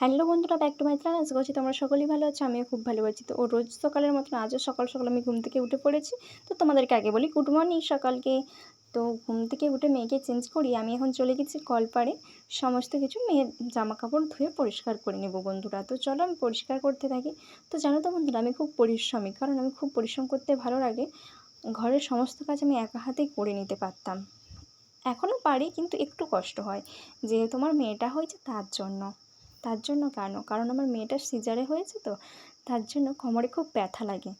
Hello বন্ধুরা, back to my channel. আশা করছি তোমরা সকলেই ভালো আছো, আমিও খুব ভালো আছি। তো ও রোজ সকালের মতন, আজও সকাল সকাল আমি ঘুম থেকে উঠে পড়েছি। তো তোমাদেরকে আগে বলি গুড মর্নিং সকালকে। তো ঘুম থেকে উঠে মেয়েকে চেঞ্জ করি আমি এখন চলে গেছি কলপাড়ে। সমস্ত কিছু মেয়ের জামা কাপড় ধুয়ে পরিষ্কার করে নেব বন্ধুরা। তো চলো আমি পরিষ্কার করতে থাকি। তো জানো তো বন্ধুরা, আমি খুব পরিশ্রমী, কারণ আমি খুব পরিশ্রম করতে ভালো লাগে। ঘরের সমস্ত কাজ আমি একা হাতেই করে নিতে পারতাম। এখনও পারি, কিন্তু একটু কষ্ট হয়। যেহেতু আমার মেয়েটা হয়েছে, তার জন্য। তার জন্য কেন? কারণ আমার মেয়েটার সিজারে হয়েছে তো তার জন্য কোমরে খুব ব্যথা লাগে।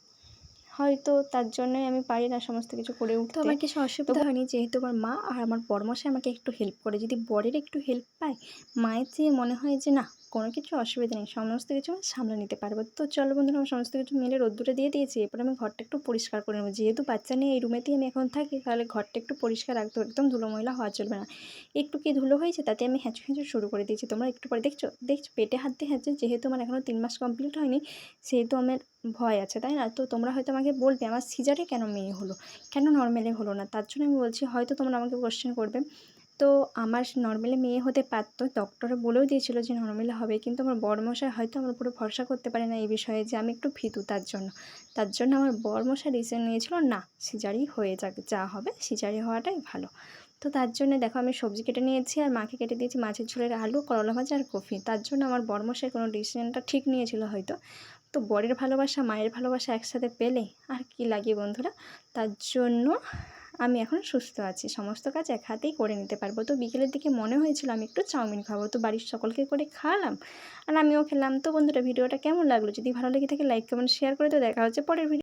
হয়তো তার জন্যই আমি পারি না সমস্ত কিছু করে উঠতে। আমার কিছু অসুবিধা হয়নি যেহেতু আমার মা আর আমার বরমশাই আমাকে একটু হেল্প করে। যদি বরের একটু হেল্প পায় মায়ের চেয়ে মনে হয় যে না কোনো কিছু অসুবিধা নেই। সমস্ত কিছু আমি সামলে নিতে পারব। তো চলো বন্ধুরা, আমি সমস্ত কিছু মিলে রোদ্দুরে দিয়ে দিয়েছি। এরপর আমি ঘরটা একটু পরিষ্কার করে নেব। যেহেতু বাচ্চা নিয়ে এই রুমেতেই আমি এখন থাকি, তাহলে ঘরটা একটু পরিষ্কার রাখতে একদম ধুলো ময়লা হওয়া চলবে না। একটু কি ধুলো হয়েছে তাতে আমি হ্যাঁচু হ্যাঁচু শুরু করে দিয়েছি। তোমরা একটু পরে দেখছ দেখছ? পেটে হাত দিয়ে হ্যাঁচে যেহেতু আমার এখনও তিন মাস কমপ্লিট হয়নি, সেহেতু আমার ভয় আছে, তাই না? তো তোমরা হয়তো আমাকে বলবে, আমার সিজারে কেন মেয়ে হলো? কেন নর্মালি হলো না? তার জন্য আমি বলছি, হয়তো তোমরা আমাকে কোশ্চেন করবে। তো আমার নর্মালি মেয়ে হতে পারতো। ডক্টরে বলেও দিয়েছিল যে নর্মালি হবে। কিন্তু আমার বরমশাই হয়তো আমার উপরে ভরসা করতে পারে না এই বিষয়ে যে আমি একটু ভীতু তার জন্য। তার জন্য আমার বরমশাই ডিসিশন নিয়েছিল, না সিজারি হয়ে যাক, যা হবে সিজারি হওয়াটাই ভালো। তো তার জন্য দেখো আমি সবজি কেটে নিয়েছি আর মাকে কেটে দিয়েছি মাছের ঝোলের আলু, করলা ভাজা আর কফি। তার জন্য আমার বরমশাই কোনো ডিসিশনটা ঠিক নিয়েছিল হয়তো। তো বরের ভালোবাসা, মায়ের ভালোবাসা একসাথে পেলে আর কি লাগে বন্ধুরা? তার জন্য আমি এখন সুস্থ আছি। সমস্ত কাজ এক হাতেই করে নিতে পারব। তো বিকেলের দিকে মনে হয়েছিল আমি একটু চাউমিন খাব। তো বাড়ির সকলকে করে খাওয়ালাম আর আমিও খেলাম। তো বন্ধুরা, ভিডিওটা কেমন লাগল? যদি ভালো লেগে থাকে লাইক কমেন্ট শেয়ার করে তো দেখা হচ্ছে পরের ভিডিও